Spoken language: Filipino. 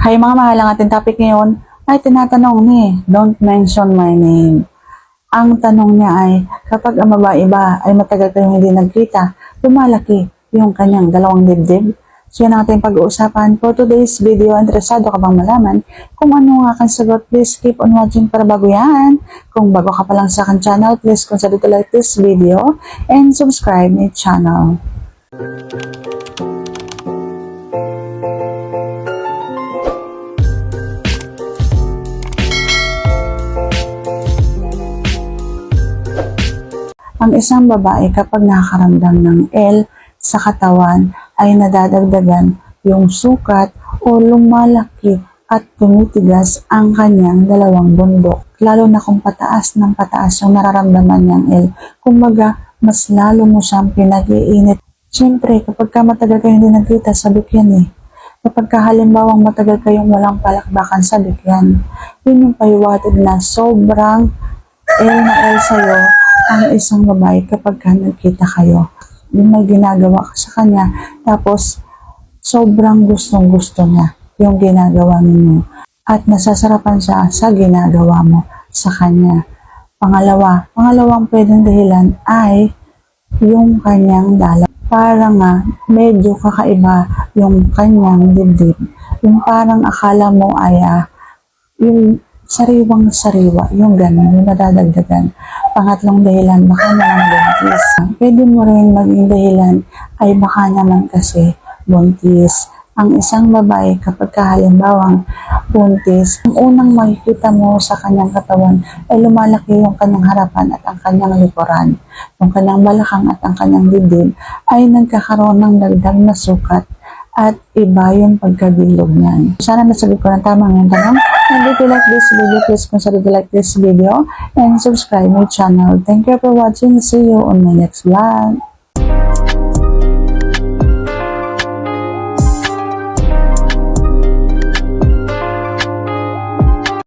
Hay mga mahal, ang ating topic ngayon ay tinatanong ni Don't mention my name. Ang tanong niya ay, kapag ang babae ba ay matagal kayong hindi nagkita, lumalaki yung kanyang dalawang dibdib. So yan ating pag-uusapan for today's video. Interesado ka bang malaman kung ano nga aking sagot? Please keep on watching para bago yan. Kung bago ka pa lang sa aking channel, please consider to like this video and subscribe my channel. Ang isang babae kapag nakakaramdam ng L sa katawan ay nadadagdagan yung sukat o lumalaki at tumitigas ang kanyang dalawang bundok. Lalo na kung pataas ng pataas yung nararamdaman niyang L. Kumbaga, mas lalo mo siyang pinag-iinit. Siyempre, kapag ka matagal kayo hindi nagkita, sabik yan eh. Kapag ka halimbawang matagal kayong walang palakbakan, sabik yan. Yun yung pahiwatig na sobrang L na L sa'yo ang isang babae kapag ka nagkita kayo. Yung may ginagawa ka sa kanya, tapos sobrang gustong gusto niya yung ginagawa ninyo. At nasasarapan siya sa ginagawa mo sa kanya. Pangalawa, pangalawang pwedeng dahilan ay yung kanyang dala. Para nga, medyo kakaiba yung kanyang dibdib. Yung parang akala mo ay ah, yung sariwang sariwa, yung ganun, yung nadadagdagan. Pangatlong dahilan, baka naman buntis. Pwede mo rin maging dahilan ay baka naman kasi buntis. Ang isang babae kapag kahalimbawang buntis, ang unang makikita mo sa kanyang katawan ay lumalaki yung kanyang harapan at ang kanyang likuran. Yung kanyang balakang at ang kanyang dibdib ay nagkakaroon ng dagdag na sukat at iba yung pagkabilog niyan. Sana nasagot ko ng tama ngayon tanong. And if you like this video, please consider to like this video and subscribe my channel. Thank you for watching. See you on my next vlog.